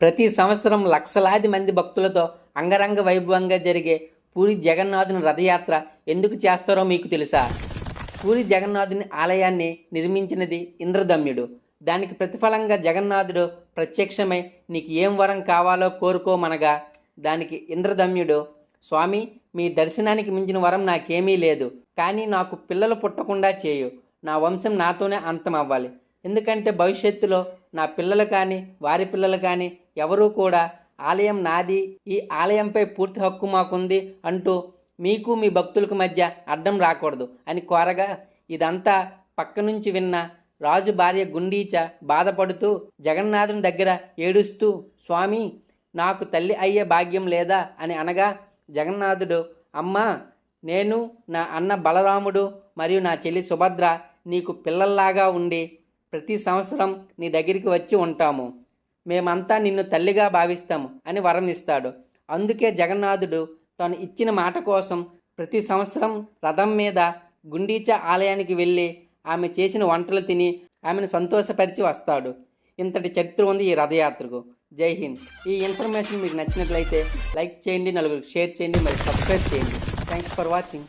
ప్రతి సంవత్సరం లక్షలాది మంది భక్తులతో అంగరంగ వైభవంగా జరిగే పూరి జగన్నాథుని రథయాత్ర ఎందుకు చేస్తారో మీకు తెలుసా? పూరి జగన్నాథుని ఆలయాన్ని నిర్మించినది ఇంద్రదమ్యుడు దానికి ప్రతిఫలంగా జగన్నాథుడు ప్రత్యక్షమై నీకు ఏం వరం కావాలో కోరుకోమనగా దానికి ఇంద్రదమ్యుడు స్వామి మీ దర్శనానికి మించిన వరం నాకేమీ లేదు. కానీ నాకు పిల్లలు పుట్టకుండా చేయు. నా వంశం నాతోనే అంతం అవ్వాలి ఎందుకంటే భవిష్యత్తులో నా పిల్లలు కానీ వారి పిల్లలు కానీ ఎవరూ కూడా ఆలయం నాది ఈ ఆలయంపై పూర్తి హక్కు మాకుంది అంటూ మీకు మీ భక్తులకు మధ్య అడ్డం రాకూడదు అని కోరగా ఇదంతా పక్క నుంచి విన్న రాజు భార్య గుండీచ బాధపడుతూ జగన్నాథుని దగ్గర ఏడుస్తూ స్వామి నాకు తల్లి అయ్యే భాగ్యం లేదా? అని అనగా జగన్నాథుడు అమ్మా నేను నా అన్న బలరాముడు మరియు నా చెల్లి సుభద్ర నీకు పిల్లల్లాగా ఉండి ప్రతి సంవత్సరం నీ దగ్గరికి వచ్చి ఉంటాము. మేమంతా నిన్ను తల్లిగా భావిస్తాము అని వరం ఇస్తాడు. అందుకే జగన్నాథుడు తాను ఇచ్చిన మాట కోసం ప్రతి సంవత్సరం రథం మీద గుండీచ ఆలయానికి వెళ్ళి ఆమె చేసిన వంటలు తిని ఆమెను సంతోషపరిచి వస్తాడు. ఇంతటి చరిత్ర ఉంది ఈ రథయాత్రకు. జై హింద్. ఈ ఇన్ఫర్మేషన్ మీకు నచ్చినట్లయితే లైక్ చేయండి నలుగురికి షేర్ చేయండి మరియు సబ్స్క్రైబ్ చేయండి. Thanks for watching.